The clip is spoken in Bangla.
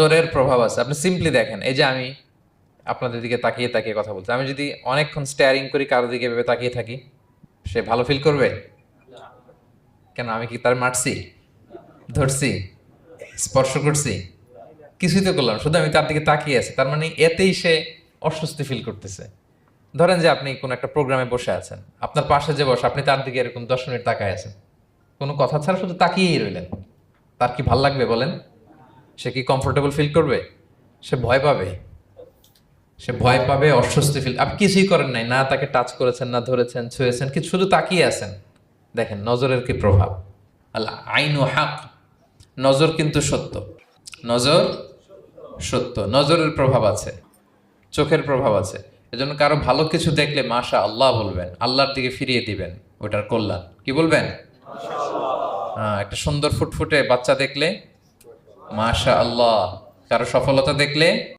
নজরের প্রভাব আছে। আপনি সিম্পলি দেখেন, এই যে আমি আপনাদের দিকে তাকিয়ে তাকিয়ে কথা বলছি। আমি যদি অনেকক্ষণ স্টেয়ারিং করি, কারও দিকে ভেবে তাকিয়ে থাকি, সে ভালো ফিল করবে? কেন, আমি কি তার মারছি? ধরছি? স্পর্শ করছি? কিছুই তো করলাম শুধু আমি তার দিকে তাকিয়ে আছি। তার মানে এতেই সে অস্বস্তি ফিল করতেছে। ধরেন যে আপনি কোনো একটা প্রোগ্রামে বসে আছেন, আপনার পাশে যে বসে, আপনি তার দিকে এরকম দশ মিনিট তাকায় আছেন। কোনো কথা ছাড়া শুধু তাকিয়েই রইলেন। তার কি ভালো লাগবে বলেন? সে কি কমফোর্টেবল ফিল করবে? সে ভয় পাবে। সে ভয় পাবে, অস্বস্তি ফিল আপনি কিছুই করেন নাই, না তাকে টাচ করেছেন, না ধরেছেন, ছুঁয়েছেন, কি শুধু তাকিয়ে আছেন? দেখেন, নজরের কি প্রভাব? আল্লাহ আইন ও হাক, নজর কিন্তু সত্য। নজর সত্য, নজরের প্রভাব আছে, চোখের প্রভাব আছে। এজন্য কারও ভালো কিছু দেখলে মাশা আল্লাহ বলবেন, আল্লাহর দিকে ফিরিয়ে দিবেন, ওটার কল্যাণ। কি বলবেন? হ্যাঁ একটা সুন্দর ফুটফুটে বাচ্চা দেখলে মাশা আল্লাহ কারও সফলতা দেখলে